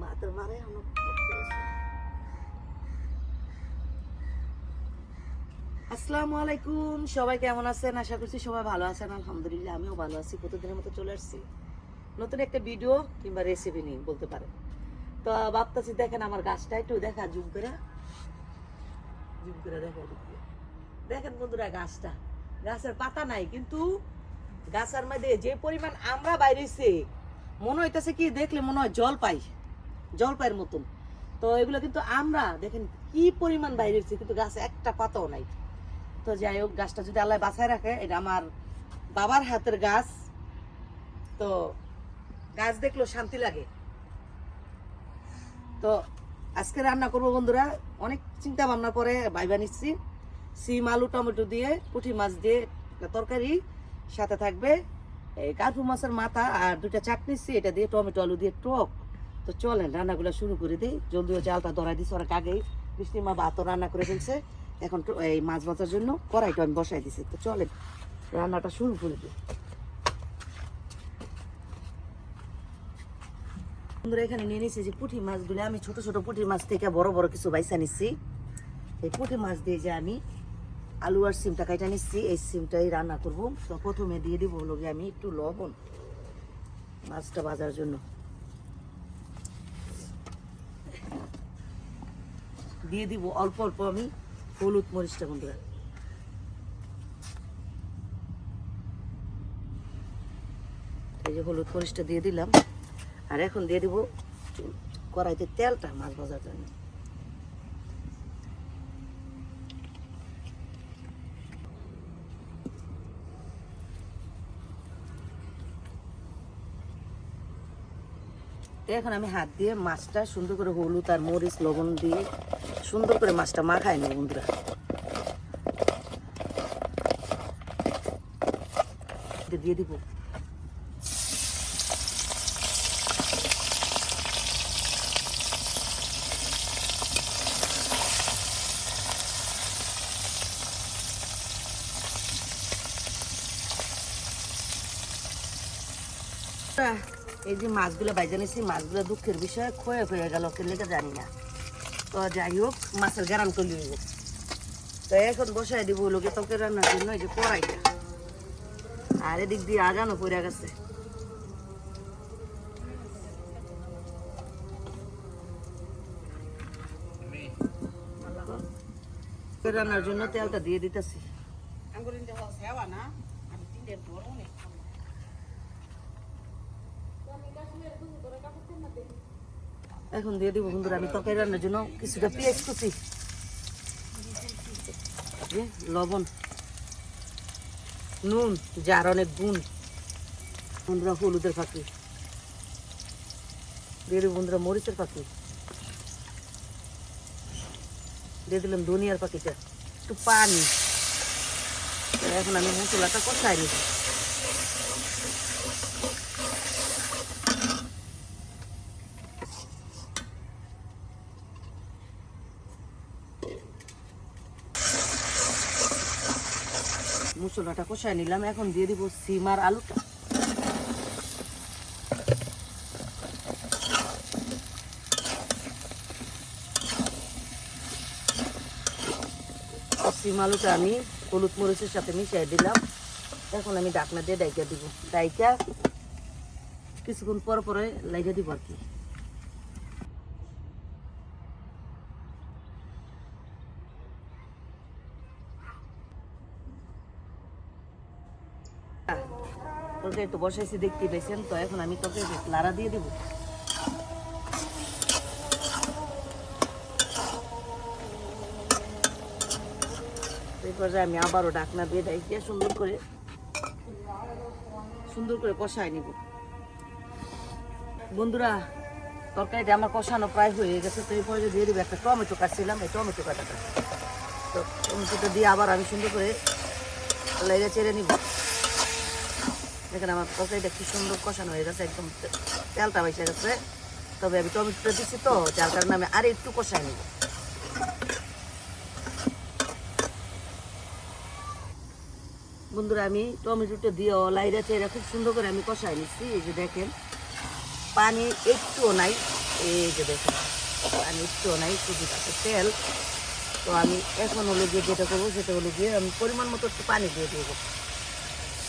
ভাতের মারে অনেক আসসালামু আলাইকুম, সবাই কেমন আছেন? আশা করছি সবাই ভালো আছেন, আলহামদুলিল্লাহ, আমিও ভালো আছি। প্রতিদিনের মতো চলে আসছি? নতুন একটা ভিডিও কিংবা রেসিপি নিয়ে বলতে পারেন। তো ভাবতেছি, দেখেন আমার গাছটা, একটু দেখা জুম করে। জুম করে দেখা দেখেন বন্ধুরা গাছটা। গাছের পাতা নাই, কিন্তু গাছের মধ্যে যে পরিমাণ আমরা বাইরেছে, মনে হইতেছে কি, দেখলে মনে হয় জল পাই। জল পাইয়ের মতন। তো এগুলো কিন্তু আমরা দেখেন কি পরিমাণ বাইরেছে কিন্তু গাছে একটা পাতাও নাই। তো যাই হোক, গাছটা যদি আল্লাহ বাঁচায় রাখে, এটা আমার বাবার হাতের গাছ। তো গাছ দেখল শান্তি লাগে। তো আজকে রান্না করব বন্ধুরা, অনেক চিন্তা ভাবনা করে ভাইবা নিচ্ছি। সিম, আলু, টমেটো দিয়ে, পুঁটি মাছ দিয়ে তরকারি, সাথে থাকবে এই কার্পু মাছের মাথা আর দুটা চাটনি নিচ্ছি এটা দিয়ে টমেটো, আলু দিয়ে টক। তো চলেন, রান্নাগুলো শুরু করে দিই। জলদিও চালটা ধরাই দিচ্ছি অনেক আগেই। বৃষ্টি মা ভাতও রান্না করে ফেলছে। এখন এই মাছ ভাজার জন্য কড়াইটা আমি বসাই দিছি। তো চলেন, রান্নাটা শুরু করে দিই। এখানে নিয়ে নিচ্ছি যে পুঁটি মাছগুলো। আমি ছোট ছোট পুঁটি মাছ থেকে বড় বড় কিছু বাইসা নিচ্ছি এই পুঁটি মাছ দিয়ে যে আমি আলু আর সিমটা কাইটা নিচ্ছি এই সিমটাই রান্না করব। তো প্রথমে দিয়ে দিব গিয়ে আমি একটু লবণ মাছটা ভাজার জন্য। দিয়ে দিব, অল্প অল্প আমি হলুদ মরিচটা বন্ধুরা এই যে হলুদ মরিচটা দিয়ে দিলাম। আর এখন দিয়ে দিব কড়াইতে তেলটা মাছ ভাজার জন্য। তো এখন আমি হাত দিয়ে মাছটা সুন্দর করে হলুদ আর মরিচ লবণ দিয়ে সুন্দর করে মাছটা মাখাই নেব বন্ধুরা। দিয়ে দিব। আহ, এই যে মাছগুলো বাইজা নিয়েছি মাছগুলো দুঃখের বিষয়, ক্ষয়ে হয়ে গেল কে লেগে জানি না। তো যাই হোক, মাছের গ্যারাম তুলি তো এখন বসাই দিব লোকে তোকে রান্নার জন্য, এই যে কড়াইটা। আর এদিক দিয়ে আগানো পড়ে গেছে। রান্নার জন্য তেলটা দিয়ে দিতেছি। এখন দিয়ে দিব বন্ধুরা, আমি তরকারি রান্নার জন্য কিছুটা পেঁয়াজ কুচি। লবণ, নুন, যার অনেক গুণ। বন্ধুরা, হলুদের পাখি দিয়ে দেবো বন্ধুরা, মরিচের পাখি দিয়ে দিলাম ধনিয়ার পাখিটা একটু পানি। এখন আমি মশলাটা কষাই নিব। মশলাটা কষাই নিলাম, এখন দিয়ে দিব সিম আর আলুটা। সিম আলুটা আমি হলুদ মরিচের সাথে মিশিয়ে দিলাম। এখন আমি ডাকনা দিয়ে ডাইকা দিব। ডাইকা কিছুক্ষণ পর পরে লাইগা দিব আর কি। তরকারি তো বসাইছি দেখতে পেয়েছেন তো এখন আমি তোকে লাড়া দিয়ে দিব। আমি আবারও ডাকনা দিয়ে ডাইকে সুন্দর করে সুন্দর করে কষাই নিব। বন্ধুরা, তরকারিটা আমার কষানো প্রায় হয়ে গেছে, তো এই দিয়ে দিব একটা টমেটো কাটছিলাম, এই টমেটো কাটাটা। তো টমেটোটা দিয়ে আবার আমি সুন্দর করে লেগে চেড়ে নিব। দেখেন আমার তরকারিটা কি সুন্দর কষানো হয়ে গেছে, একদম তেলটা বেসে গেছে। তবে আমি টমেটোটা দিচ্ছি তো, যার কারণে আমি আর একটু কষাই নিব। বন্ধুরা, আমি টমেটোটা দিয়ে লাইরা চেরা খুব সুন্দর করে আমি কষাই নিচ্ছি এই যে দেখেন। পানি একটুও নাই, এই যে দেখুন, পানি একটু নাই শুধু তাতে তেল। তো আমি এখন হলো গিয়ে যেটা করব, সেটা হলো গিয়ে আমি পরিমাণ মতো একটু পানি দিয়ে দেবো।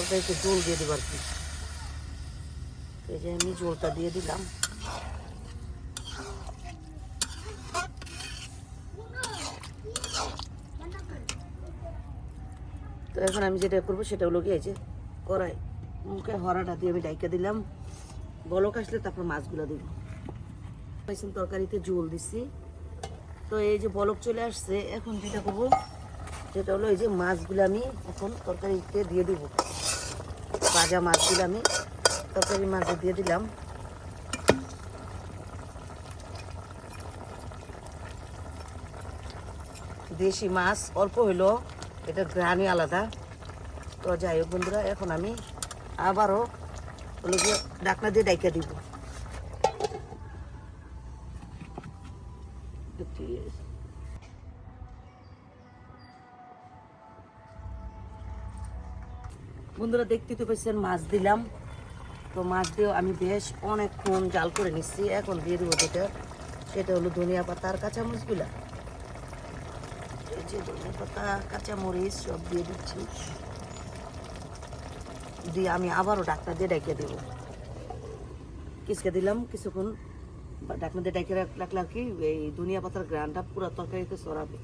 তবে একটু জল দিয়ে দেবো আর কি। এই যে আমি জলটা দিয়ে দিলাম। তো এখন আমি যেটা করব সেটা হলো এই যে কড়াই, মুখে হরাটা দিয়ে আমি ডাইকা দিলাম। বলক আসলে তারপর মাছগুলো দিব। পাইছেন তরকারিতে জল দিছি। তো এই যে বলক চলে আসছে, এখন যেটা করব সেটা হলো এই যে মাছগুলো আমি এখন তরকারিতে দিয়ে দিব। ভাজা মাছগুলো আমি তরকারি মাছে দিয়ে দিলাম। দেশি মাছ অল্প হইল এটা গ্রানি আলাদা। তো যাই হোক বন্ধুরা, এখন আমি আবারও ডাকনা দিয়ে ডাইকা দিব। বন্ধুরা দেখতে তো পেয়েছেন মাছ দিলাম। তো মাছ দিয়েও আমি বেশ অনেকক্ষণ জাল করে নিচ্ছি। এখন দিয়ে দেবো যেটা, সেটা হলো ধনিয়া পাতা আর কাঁচামরিচগুলা। এই যে ধনিয়া পাতা, কাঁচামরিচ সব দিয়ে দিচ্ছি। দিয়ে আমি আবারও ডাক্তার দিয়ে ডাকিয়ে দেবো। কিসকে দিলাম? কিছুক্ষণ ডাকনা দিয়ে ডাকিয়ে রাখলে আর কি? এই ধনিয়া পাতার গ্রানটা পুরো তরকারিতে সরাবে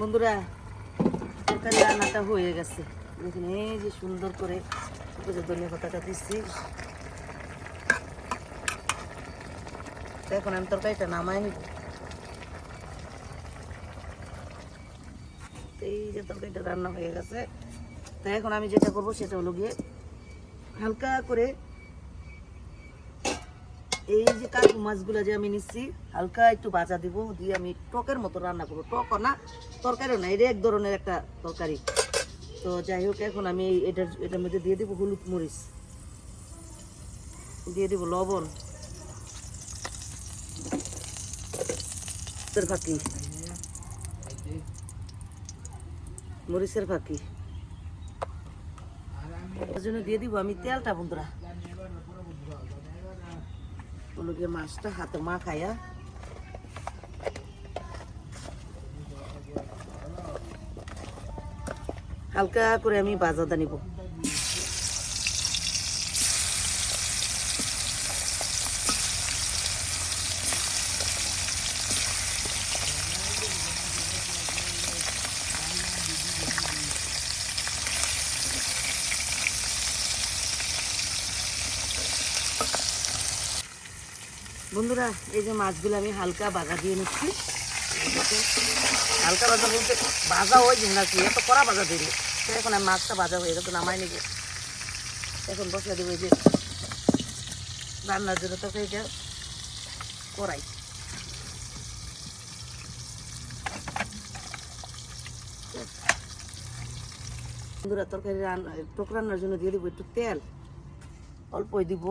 বন্ধুরা তরকারি রান্নাটা হয়ে গেছে। দেখুন এই যে সুন্দর করে ধনিয়া পাতাটা দিচ্ছি। এখন আমি তরকারিটা নামাই নিব। এই যে তরকারিটা রান্না হয়ে গেছে। তো এখন আমি যেটা করব সেটা হলো গিয়ে হালকা করে এই যে কাকু মাছগুলো যে আমি নিচ্ছি, হালকা একটু ভাজা দিব, দিয়ে আমি টকের মতো রান্না করব। টকও না, তরকারিও না, এটা এক ধরনের একটা তরকারি। তো যাই হোক, এখন আমি এটার এটার মধ্যে দিয়ে দিব হলুদ মরিচ। দিয়ে দিব লবণ। মরিচের ফাঁকি। মরিচের ফাঁকি। জন্য দিয়ে দিব আমি তেলটা, বন্ধুরা। হলো মাছটা হাতে মা খায়া হালকা করে আমি বাজাদা নিব। বন্ধুরা, এই যে মাছগুলো আমি হালকা বাজা দিয়ে নিচ্ছি। হালকা বাজা বলতে বাজা ওই যে নাকি, এত কড়া বাজা দিল তো এখন আমি মাছটা ভাজা হয়ে গেছে নামাই নিব। এখন বসে দেবো যে রান্নার জন্য তোকে এটা করাই বন্ধুরা, তরকারি রান্না টক রান্নার জন্য দিয়ে দেবো একটু তেল। অল্পই দিব।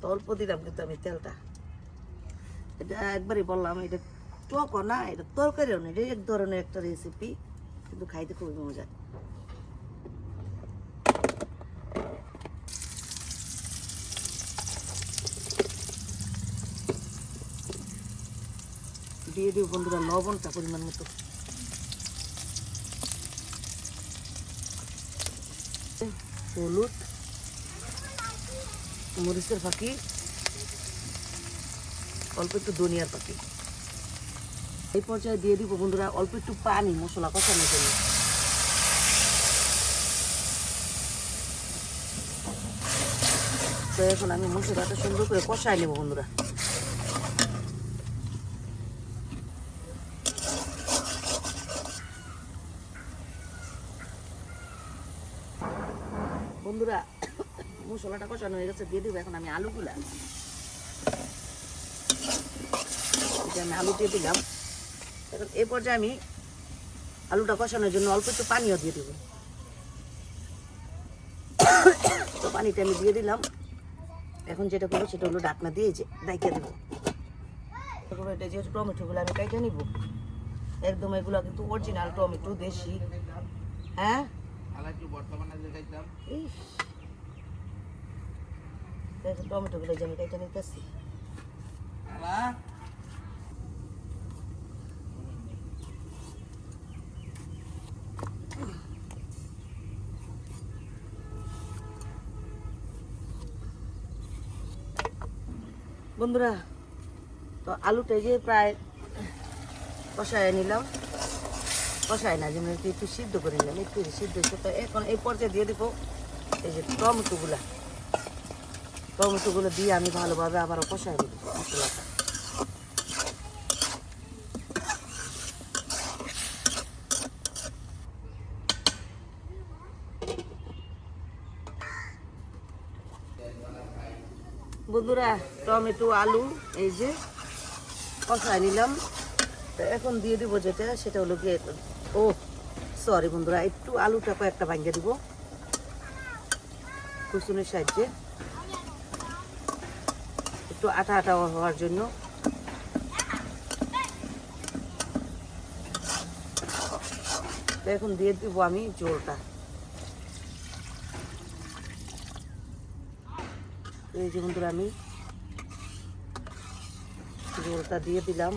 তো অল্প দিলাম কিন্তু আমি তেলটা। এটা একবারই বললাম, এটা টকও না, এটা তরকারিও না, এটা এক ধরনের একটা রেসিপি কিন্তু খাইতে খুবই মজা। দিয়ে দিও বন্ধুরা, লবণটা পরিমাণ মতো। হলুদ মরিচের পাখি অল্প একটু ধনিয়ার পাখি এই পর্যায়ে দিয়ে দিব বন্ধুরা অল্প একটু পানি, মশলা কষানোর জন্য। তো এখন আমি মশলাটা সুন্দর করে কষাই নেব বন্ধুরা। মশলাটা কষানো হয়ে গেছে দিয়ে দেবো এখন আমি আলুগুলা। আমি আলু দিয়ে দিলাম। এখন এই পর্যায়ে আমি আলুটা কষানোর জন্য অল্প একটু পানিও দিয়ে দেবো। তো পানিটা আমি দিয়ে দিলাম। এখন যেটা করব সেটা হলো ডাকনা দিয়ে যে ডাইকে দেবো। এটা যেহেতু টমেটোগুলো আমি কাইটে নিব একদম এগুলো কিন্তু অরিজিনাল টমেটো দেশি। হ্যাঁ? টমেটোগুলো যে আমি কেটে নিতেছি। বন্ধুরা তো আলুটা যে প্রায় কষায় নিলাম। কষায় না যেমন একটু সিদ্ধ করে নিলাম একটু সিদ্ধ তো এখন এই পর্যায়ে দিয়ে দিব এই যে টমেটোগুলা। টমেটোগুলো দিয়ে আমি ভালোভাবে আবারও কষায় নেব মশলাটা। বন্ধুরা, টমেটো, আলু, এই যে কষায় নিলাম। এখন দিয়ে দিব যেটা, সেটা হলো গিয়ে ও সরি বন্ধুরা, একটু আলুটা কয়েকটা ভাঙিয়ে দিব। কুসুনের সাহায্যে একটু আটা আটা হওয়ার জন্য। এখন দিয়ে দিব আমি জোলটা। এই যে বন্ধুরা আমি জোলটা দিয়ে দিলাম।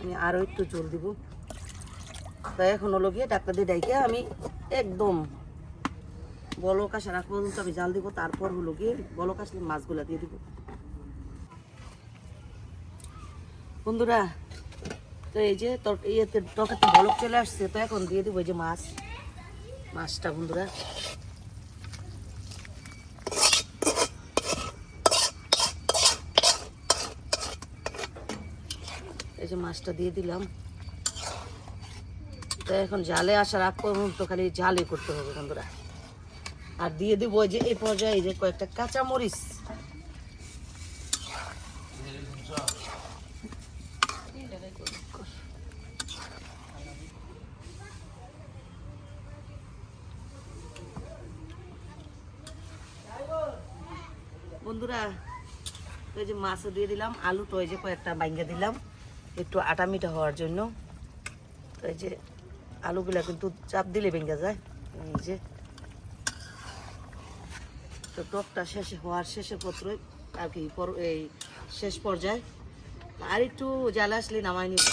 আমি আরও একটু জল দিব। তো এখন হলো গিয়ে ডাক্তার দিয়ে ডাইকে আমি একদম বলক আসা রাখ পর্যন্ত আমি জাল দিব, তারপর হলো গিয়ে বলক আসলে মাছগুলা দিয়ে দিব। বন্ধুরা, তো এই যে ইয়েতে টকেতে বলক চলে আসছে, তো এখন দিয়ে দিব এই যে মাছ। মাছটা বন্ধুরা। এই যে মাছটা দিয়ে দিলাম। তো এখন জালে আসার আগ পর্যন্ত খালি জালে করতে হবে বন্ধুরা। আর দিয়ে দিব ওই যে এই পর্যায়ে যে কয়েকটা কাঁচা মরিচ বন্ধুরা, এই যে মাছও দিয়ে দিলাম আলুটা ওই যে কয়েকটা বাইঙ্গা দিলাম, একটু আটা মিঠা হওয়ার জন্য। তো যে আলুগুলা কিন্তু চাপ দিলে ভেঙে যায়। এই যে তো টকটা শেষে হওয়ার শেষে পত্র আর কি এই শেষ পর্যায়ে। আর একটু জ্বালা আসলে নামাই নিব।